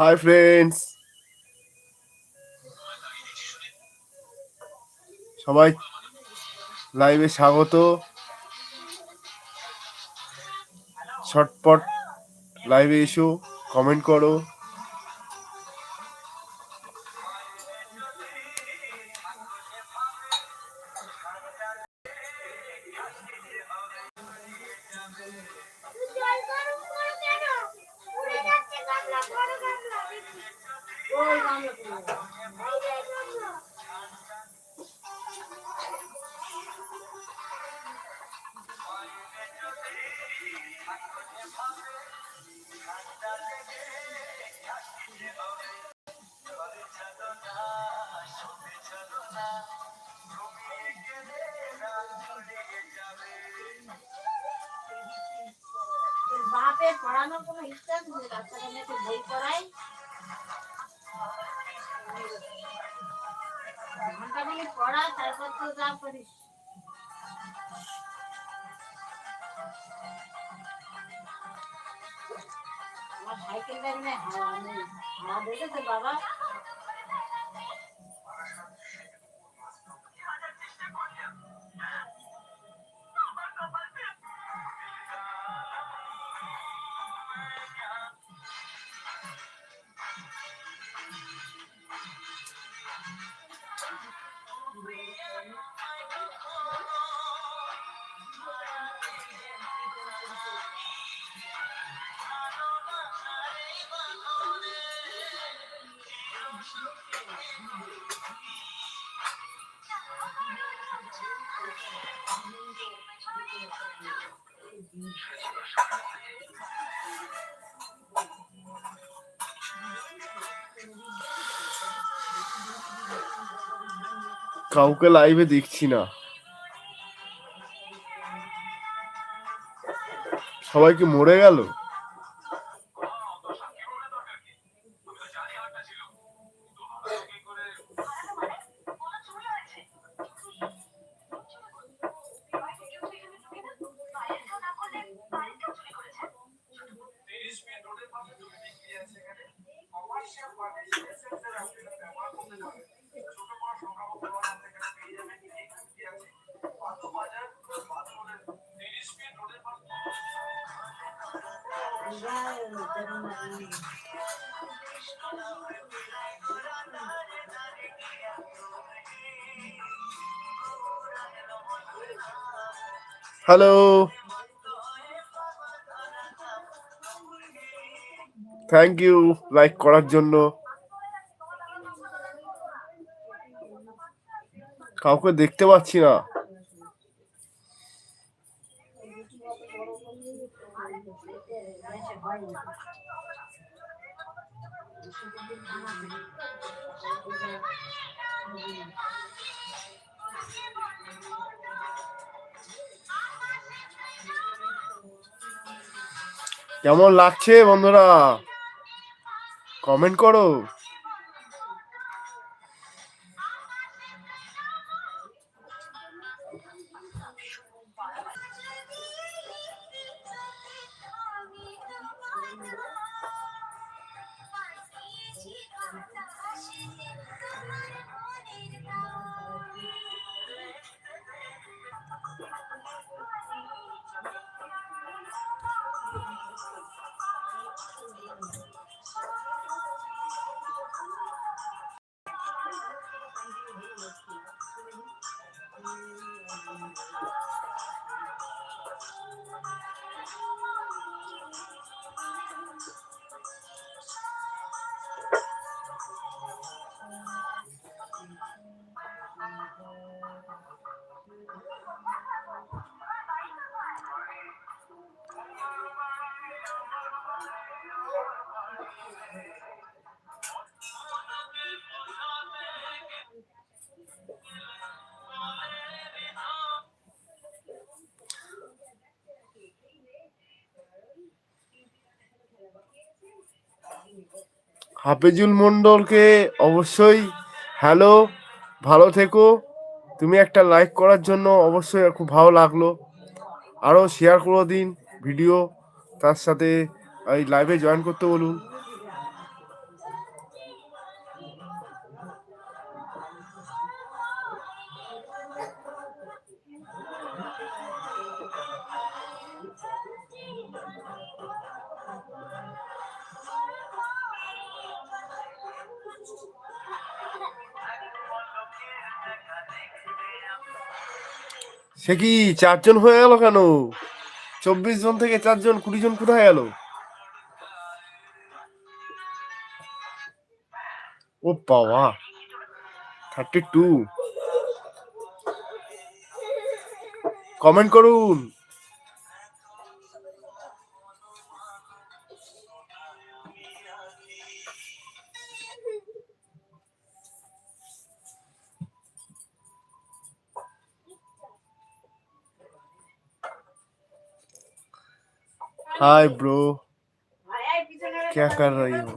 Hi friends সবাই লাইভে স্বাগত। ছটপট লাইভে এসো কমেন্ট করো। বাপের পড়ানোর কোনো ইচ্ছা নেই বাচ্চারা মেয়েকে বই পড়ায়? ঘণ্টা বলি পড়া, তারপর তো যা করিস। আমার সাইকেলটা নেই হাওয়া নেই হাওয়া দেখেছে বাবা? কাউকে লাইভে দেখছি না। সবাই কি মরে গেল? হ্যালো থ্যাংক ইউ লাইক করার জন্য। কাউকে দেখতে পাচ্ছি না। কেমন লাগছে বন্ধুরা? কমেন্ট করো। হাফেজুল মন্ডলকে অবশ্যই হ্যালো, ভালো থেকো। তুমি একটা লাইক করার জন্য অবশ্যই খুব ভালো লাগল। আরও শেয়ার করে দিন ভিডিও তার সাথে এই লাইভে জয়েন করতে বলুন। সে কি চারজন হয়ে গেল কেন? চব্বিশ জন থেকে চারজন, কুড়ি জন কোথায় গেল? ও বাবা থার্টি টু কমেন্ট করুন। हाय ब्रो क्या कर रही हो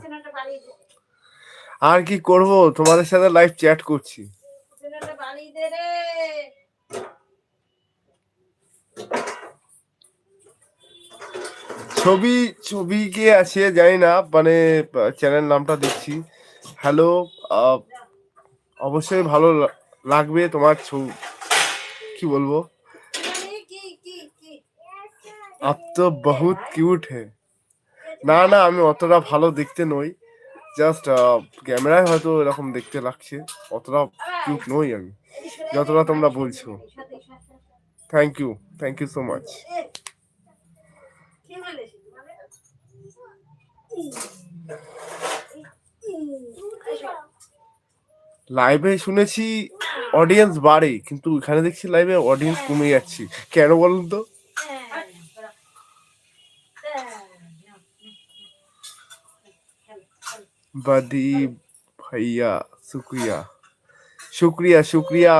আর কি করব তোমাদের সাথে লাইভ চ্যাট করছি ছবি ছবি কে আছে জানি না মানে চ্যানেল নামটা দেখছি হ্যালো অবশ্যই ভালো লা- লাগবে তোমার ছবি কি বলবো আপ তো বহুত কিউট হে। না না, আমি অতটা ভালো দেখতে নই। জাস্ট ক্যামেরায় হয়তো এরকম দেখতে লাগছে। অতটা কিউট নই আমি। যতটা তোমরা বলছো। Thank you thank you so much লাইভে শুনেছি অডিয়েন্স বাড়ে, কিন্তু এখানে দেখছি লাইভে অডিয়েন্স কমে যাচ্ছে। কেন বলুন তো? বাদি ভাইয়া শুক্রিয়া শুক্রিয়া শুক্রিয়া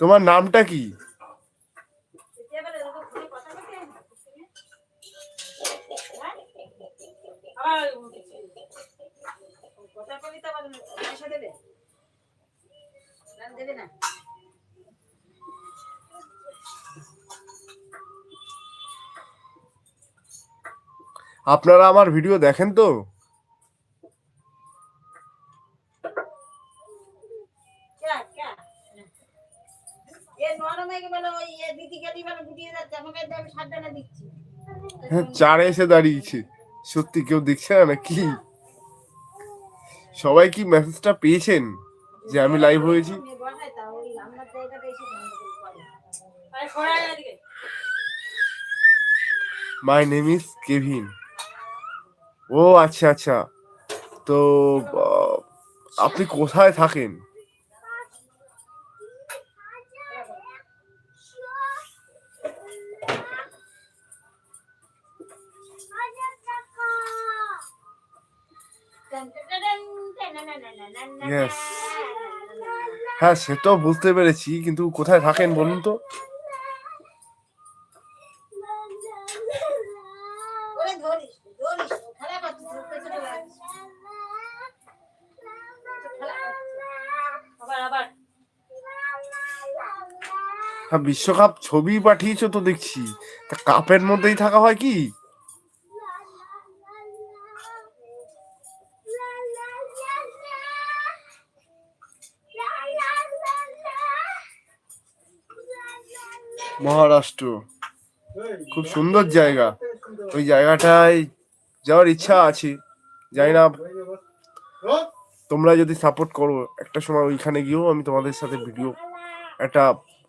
তোমার নামটা কি? আপনারা আমার ভিডিও দেখেন তো? হ্যাঁ চারে এসে দাঁড়িয়েছে। সত্যি কেউ দেখছে না নাকি? সবাই কি মেসেজটা পেয়েছেন যে আমি লাইভ হয়েছি? সরাই এদিকে। মাই নেম ইজ কেভিন ও আচ্ছা আচ্ছা। তো আপনি কোথায় থাকেন? Yes. হ্যাঁ সে তো বুঝতে পেরেছি কিন্তু কোথায় থাকেন বলুন তো? হ্যাঁ বিশ্বকাপ ছবি পাঠিয়েছো তো দেখছি। তা কাপের মধ্যেই থাকা হয় কি? মহারাষ্ট্র। খুব সুন্দর জায়গা। ওই জায়গাটায় যাওয়ার ইচ্ছা আছে। জানি না, তোমরা যদি সাপোর্ট করো, একটা সময় ওইখানে গিয়েও আমি তোমাদের সাথে ভিডিও একটা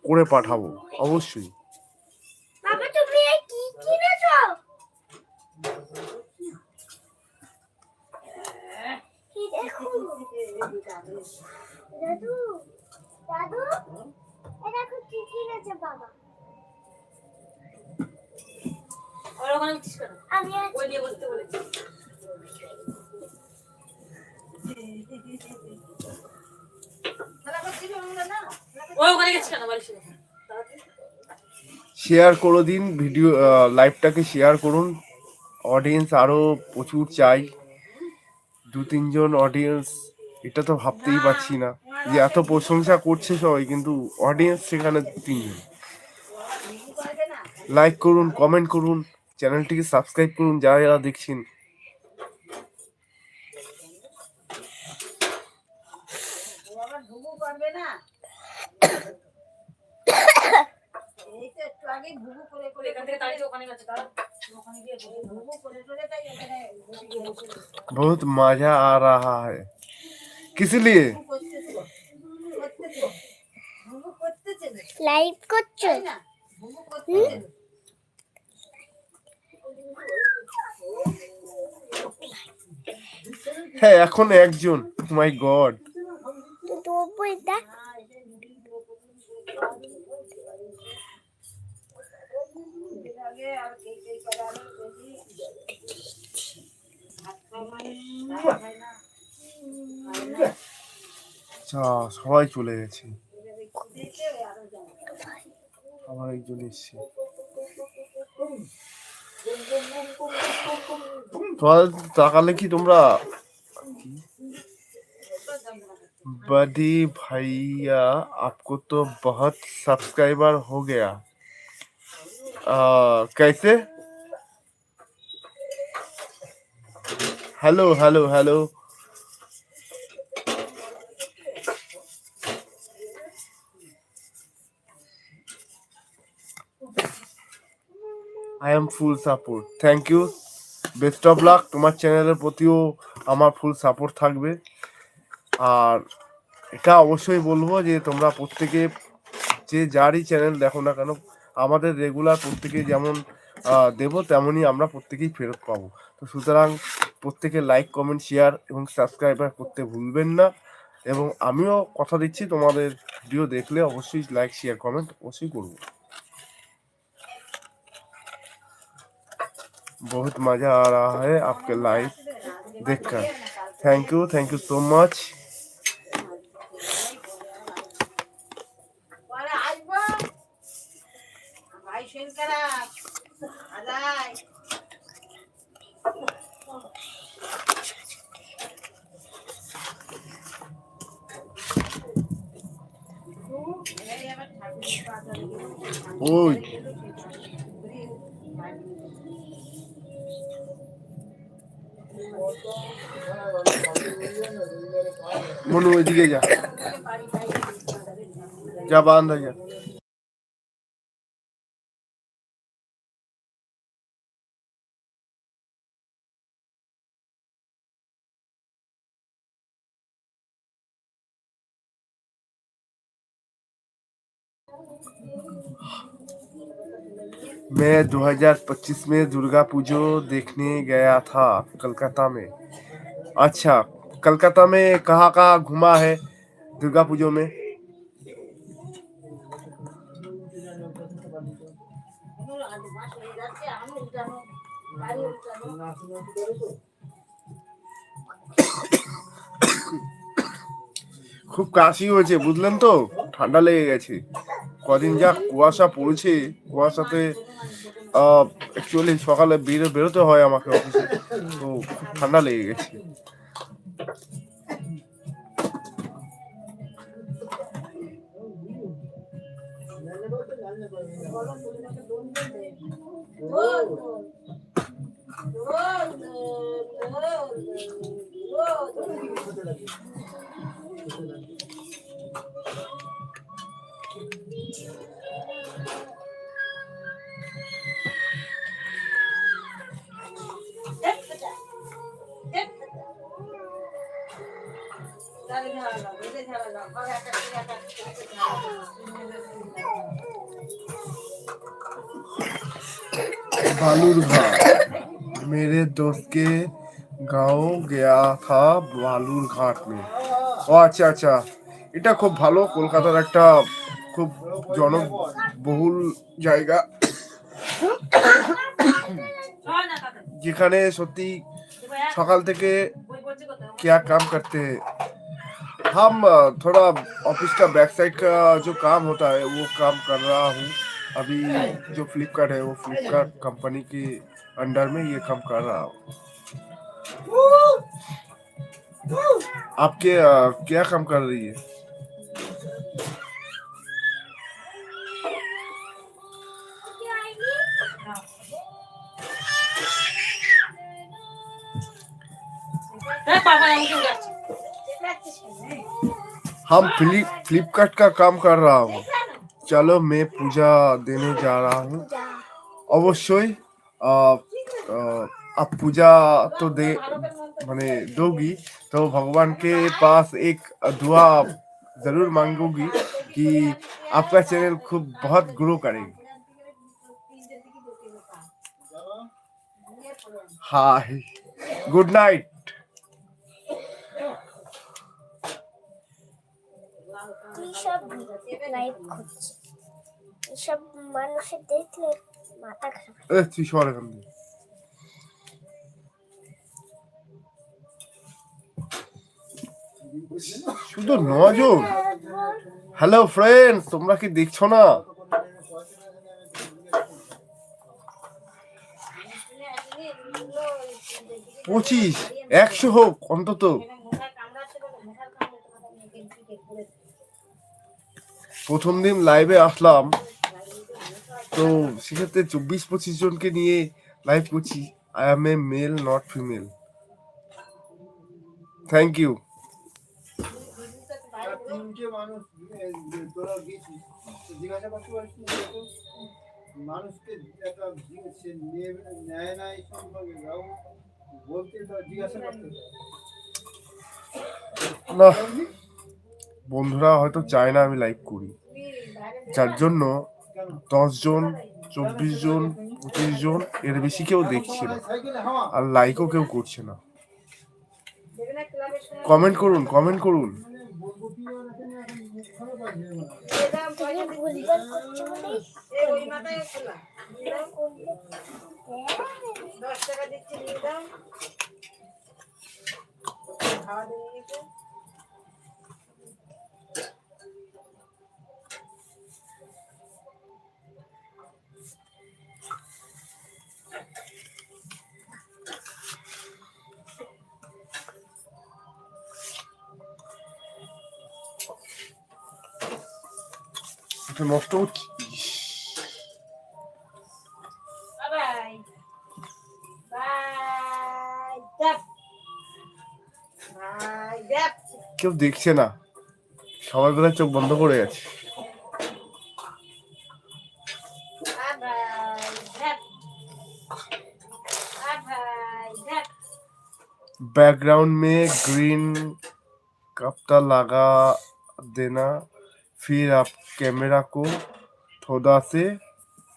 করে পাঠাবো, অবশ্যই। দাদু দাদু এ দেখো কি কিনেছে বাবা। শেয়ার করে দিন, ভিডিও লাইভটাকে শেয়ার করুন। অডিয়েন্স আরও প্রচুর চাই। দু, তিনজন অডিয়েন্স এটা তো ভাবতেই পারছি না যে এত প্রশংসা করছে সবাই, কিন্তু অডিয়েন্স সেখানে তিনজন। লাইক করুন কমেন্ট করুন। চ্যানেলটিকে সাবস্ক্রাইব করুন যারা যারা দেখছেন ও আবার ঘুঘু করবে না এই তো একটু আগে ঘুঘু করে করে এখান থেকে তাড়িয়ে ওখানে গেছে তারা ওখানে গিয়ে ঘুঘু করে করে তাই এখানে বসে গিয়ে বসে গেছে। बहुत मजा आ रहा है किस लिए ঘুঘু করতেছে হ্যাঁ এখন একজন। মাই গড না আচ্ছা সবাই চলে গেছে। আবার একজন এসছে। তোমার তাকালে কি তোমরা बड़ी भैया आपको तो बहुत सब्सक्राइबर हो गया आ, कैसे hello hello hello I am full support thank you best of luck তোমার চ্যানেলের প্রতিও আমার ফুল সাপোর্ট থাকবে। আর এটা অবশ্যই বলব যে, তোমরা প্রত্যেকে যে যারই চ্যানেল দেখো না কেন, আমাদের রেগুলার প্রত্যেকে যেমন দেবো, তেমনই আমরা প্রত্যেকেই ফেরত পাবো। তো সুতরাং প্রত্যেকে লাইক কমেন্ট শেয়ার এবং সাবস্ক্রাইবার করতে ভুলবেন না। এবং আমিও কথা দিচ্ছি, তোমাদের ভিডিও দেখলে অবশ্যই লাইক শেয়ার কমেন্ট অবশ্যই করব। बहुत मज़ा आ रहा है आपके लाइफ देखकर। Thank you thank you so much Manu ওইদিকে যা। যা বান্ধ যা। मैं 2025 में दुर्गा पूजो देखने गया था कलकत्ता में अच्छा कलकत्ता में कहाँ कहाँ घुमा है दुर्गा पूजो में খুব কাশি হয়েছে বুঝলেন তো ঠান্ডা লেগে গেছে কদিন যা কুয়াশা পড়েছে কুয়াশাতে অ্যাকচুয়ালি সকালে বেরো বেরোতে হয় আমাকে অফিসে তো ঠান্ডা লেগে গেছে बालूरघाट मेरे दोस्त के गांव गया था বালুরঘাট में ও আচ্ছা আচ্ছা এটা খুব ভালো কলকাতার একটা খুব জনবহুল জায়গা যেখানে সত্যি সকাল থেকে क्या काम करते हैं हम अ, थोड़ा ऑफिस का बैक साइड का जो काम होता है वो काम कर रहा हूँ अभी जो फ्लिपकार्ट है वो फ्लिपकार्ट कंपनी के अंडर में ये काम कर रहा हूँ आपके अ, क्या काम कर रही है हम फ्लिप फ्लिपकार्ट का काम कर रहा हूँ। चलो, मैं पूजा देने जा रहा हूँ। अवश्य आप पूजा तो दे, मैंने दोगी तो भगवान के पास एक दुआ ज़रूर मांगोगी कि आपका चैनल खूब बहुत ग्रो करेगी। हाँ गुड नाइट। কি সব লাইভ মানুষের দেখলে মাথা খারাপ তুই শুধু নজন হ্যালো ফ্রেন্ডস তোমরা কি দেখছ না? পঁচিশ, একশো হোক, অন্তত। প্রথম দিন লাইভে আসলাম। তো সেক্ষেত্রে চব্বিশ পঁচিশ জনকে নিয়ে লাইভ করছি। I am a male not female thank you মানুষকে একটা নেয় না এই সম্পর্কে বলতে জিজ্ঞাসা করতে না। বন্ধুরা হয়তো চায় না আমি লাইভ করি। যার জন্য কেন দশ জন, চব্বিশ জন, পঁচিশ জন, এর বেশি কেউ দেখছে না। আর লাইকও কেউ করছে না। কমেন্ট করুন কমেন্ট করুন। দিচ্ছি নিয়ে দাও খাওয়া দিয়ে নিয়েছে এটা নষ্ট হচ্ছে ইস, বাই বাই দ্যাপ বাই দ্যাপ কেউ দেখছে না সবাই বোধহয় চোখ বন্ধ করে গেছে বাই দ্যাপ বাই দ্যাপ बैकग्राउंड में ग्रीन कप्ता लगा देना फिर आप कैमरा को थोड़ा से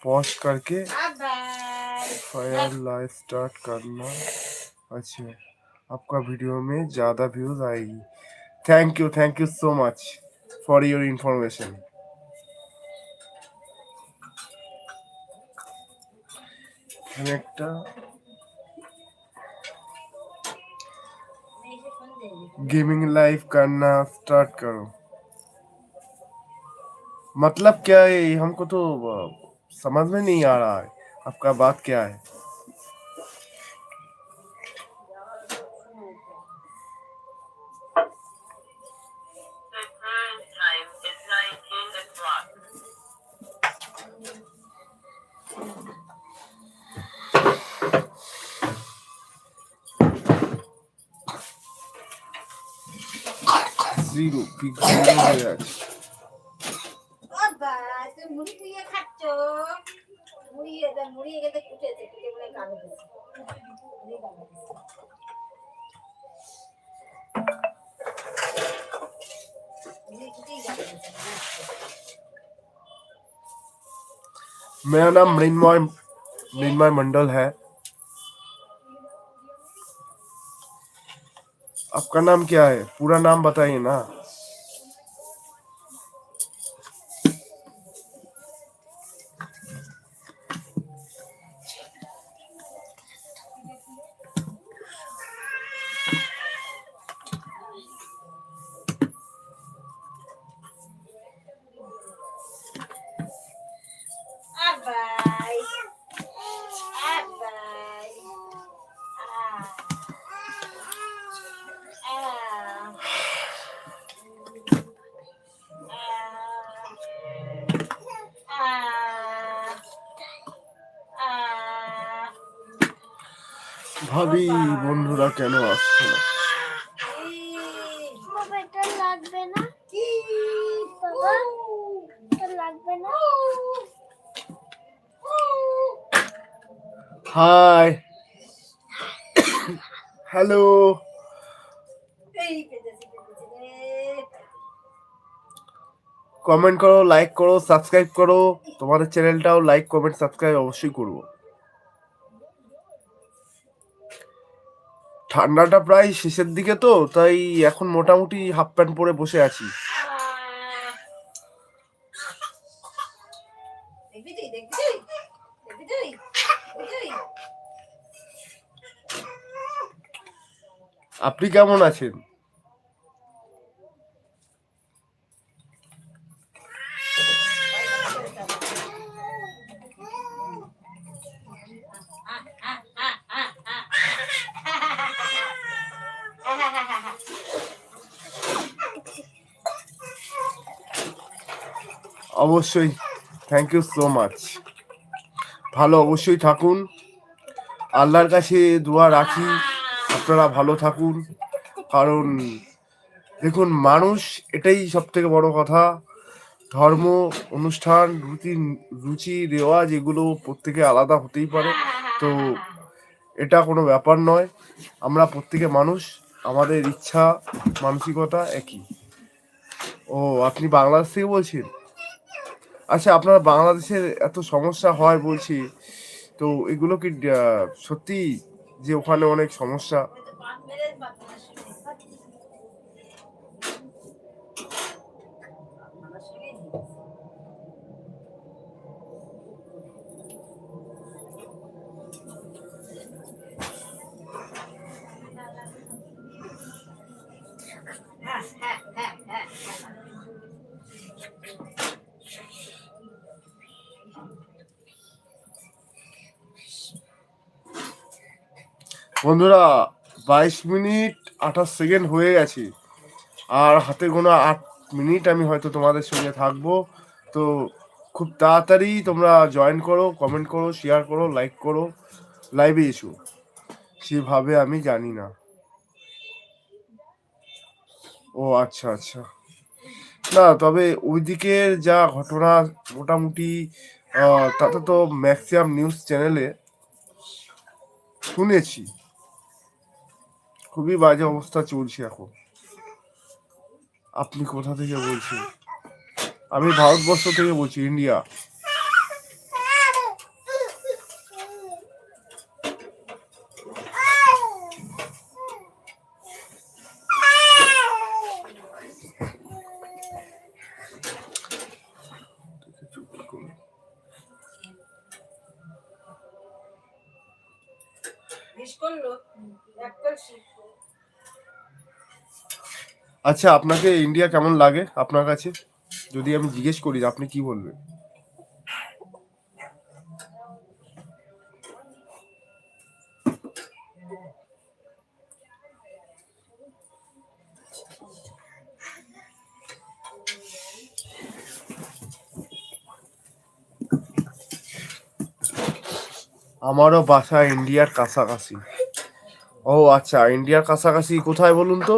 पॉज करके বাই फायर लाइव स्टार्ट करना अच्छा आपका वीडियो में ज़्यादा व्यूज आएगी thank you thank you so much for your information এখানে একটা गेमिंग लाइव करना स्टार्ट करो मतलब क्या है, हमको तो समझ में नहीं आ रहा है। आपका बात क्या है? Current time is मेरा नाम मृन्मय मृन्मय मंडल है। आपका नाम क्या है? पूरा नाम बताइए ना। ভাবি, বন্ধুরা কেন আসছে না? হাই। হ্যালো। কমেন্ট করো, লাইক করো, সাবস্ক্রাইব করো। তোমাদের চ্যানেলটাও লাইক, কমেন্ট, সাবস্ক্রাইব অবশ্যই করব। ঠান্ডাটা প্রায় শেষের দিকে তো তাই এখন মোটামুটি হাফ প্যান্ট পরে বসে আছি। আপনি কেমন আছেন? অবশ্যই। থ্যাংক ইউ সো মাচ ভালো অবশ্যই থাকুন। আল্লাহর কাছে দোয়া রাখি। আপনারা ভালো থাকুন। কারণ, দেখুন, মানুষ এটাই সব থেকে বড় কথা। ধর্ম, অনুষ্ঠান রুচি রুচি, রেওয়াজ, এগুলো প্রত্যেকে আলাদা হতেই পারে। তো এটা কোনো ব্যাপার নয়। আমরা প্রত্যেকে মানুষ। আমাদের ইচ্ছা, মানসিকতা একই। ও, আপনি বাংলাদেশ থেকে বলছেন? আচ্ছা আপনারা বাংলাদেশের এত সমস্যা হয় বলছি, তো এগুলো কি সত্যি যে ওখানে অনেক সমস্যা? বন্ধুরা, বাইশ মিনিট আঠাশ সেকেন্ড হয়ে গেছে। আর হাতে গোনা আট মিনিট আমি হয়তো তোমাদের সঙ্গে থাকব। তো খুব তাড়াতাড়ি তোমরা জয়েন করো কমেন্ট করো শেয়ার করো লাইক করো লাইভে এসো। সেভাবে আমি জানি না। ও আচ্ছা আচ্ছা। না, তবে ওইদিকের যা ঘটনা মোটামুটি তাতে তো ম্যাক্সিমাম নিউজ চ্যানেলে শুনেছি। খুবই বাজে অবস্থা চলছে এখন। আপনি কোথা থেকে বলছেন? আমি ভারতবর্ষ থেকে বলছি ইন্ডিয়া আচ্ছা আপনাকে ইন্ডিয়া কেমন লাগে আপনার কাছে? যদি আমি জিজ্ঞেস করি, আপনি কি বলবেন? আমারও বাসা ইন্ডিয়ার কাছাকাছি। ও আচ্ছা ইন্ডিয়ার কাছাকাছি কোথায় বলুন তো?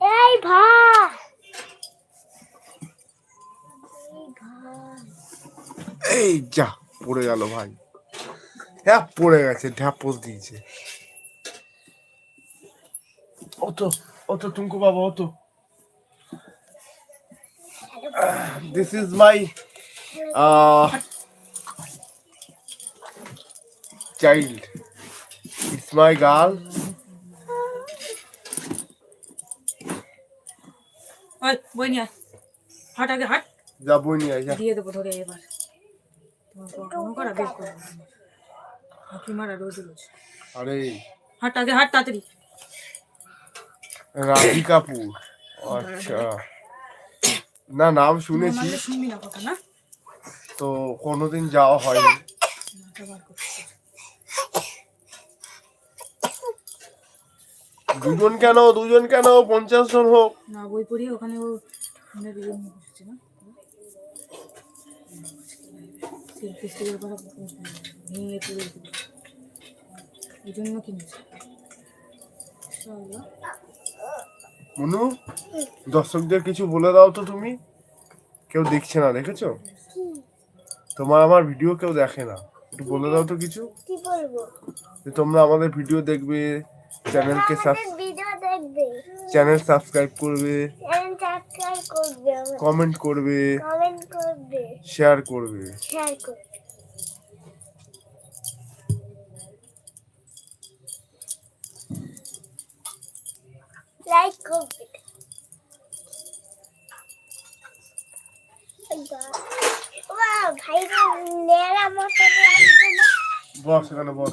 এই ভাই এই যা পড়ে গেল ভাই। হ্যাঁ পড়ে গেছে ঢ্যাপস দিয়েছে। অত অত টুঙ্কু বাবা অত। This is my child it's my girl ওই বই নিয়ে হাট আগে হাট। যা বই নিয়ে আয়, দিয়ে দেবো ধরে এবার। তোমার করা বের করব হাঁকি মারা রোজ রোজ। আরে। হাট আগে হাট তাড়াতাড়ি। রাধি কাপুর। আচ্ছা। না নাম শুনেছি। শুনবি না কথা না তো কোনোদিন যাওয়া হয়নি মাথা বার করছিস। দুজন কেন দুজন কেন? পঞ্চাশ জন হোক। না বই পড়ি ওখানে ও ভেঙে এই জন্য কিনেছে। মনু দর্শকদের কিছু বলে দাও তো তুমি। কেউ দেখছে না দেখেছ? তোমার আমার ভিডিও কেউ দেখে না। একটু বলে দাও তো কিছু। কি বলব? যে তোমরা আমাদের ভিডিও দেখবে চ্যানেলকে আমাদের ভিডিও দেখবে। চ্যানেল সাবস্ক্রাইব করবে। চ্যানেল সাবস্ক্রাইব করবে কমেন্ট করবে। কমেন্ট করবে। শেয়ার করবে। লাইক করবে। বস এখানে বস।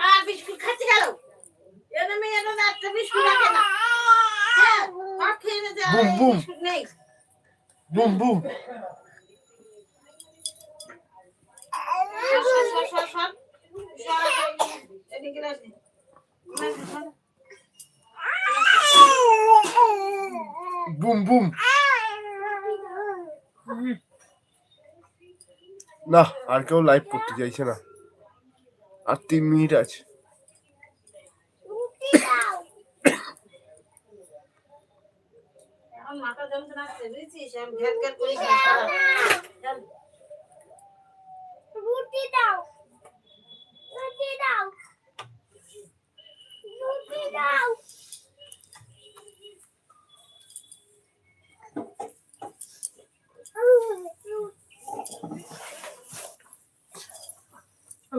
আহ, বিস্কুট খাচ্ছি গেল এনে মেয়ে একটা বিস্কুট রাখে না। হ্যাঁ, খেয়ে নে যা, বুম, বুম। বিস্কুট নেই। বুম বুম। বুম বুম। না আর কেউ লাইভ করতে চাইছে না। আর তিন মিনিট আছে মাথা যন্ত্রণা বুঝেছিস? আমি ঘ্যাট ঘ্যাট করিস না, সারা। চল। রুটি দাও রুটি দাও রুটি দাও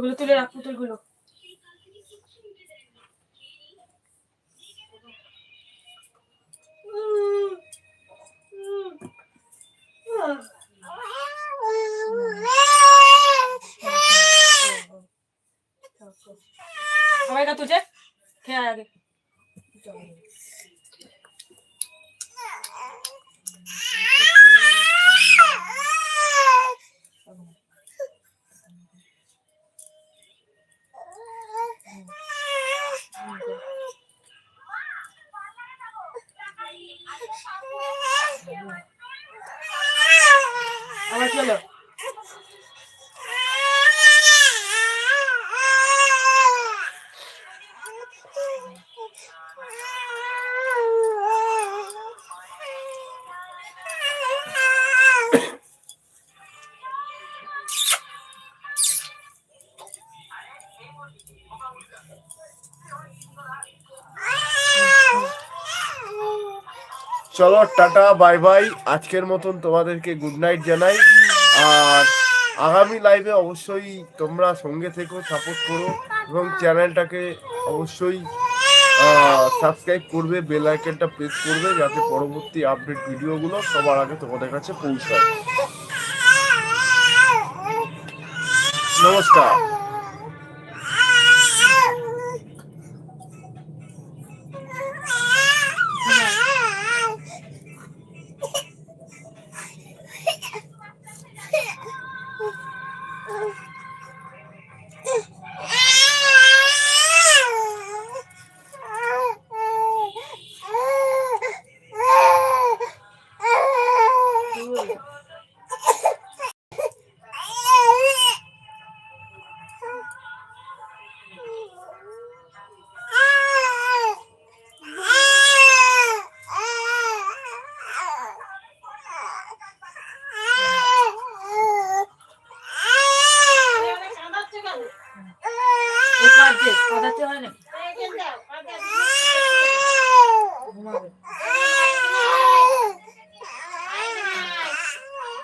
ওগুলো তুলে রাখ পুতুলগুলো সবাই কা তুলছে খেয়ে আয় চলো চলো টাটা বাই বাই। আজকের মতন তোমাদেরকে গুড নাইট জানাই। আর আগামী লাইভে অবশ্যই তোমরা সঙ্গে থেকো সাপোর্ট করো এবং চ্যানেলটাকে অবশ্যই সাবস্ক্রাইব করবে বেল আইকনটা প্রেস করবে যাতে পরবর্তী আপডেট ভিডিওগুলো সবার আগে তোমাদের কাছে পৌঁছায়। নমস্কার।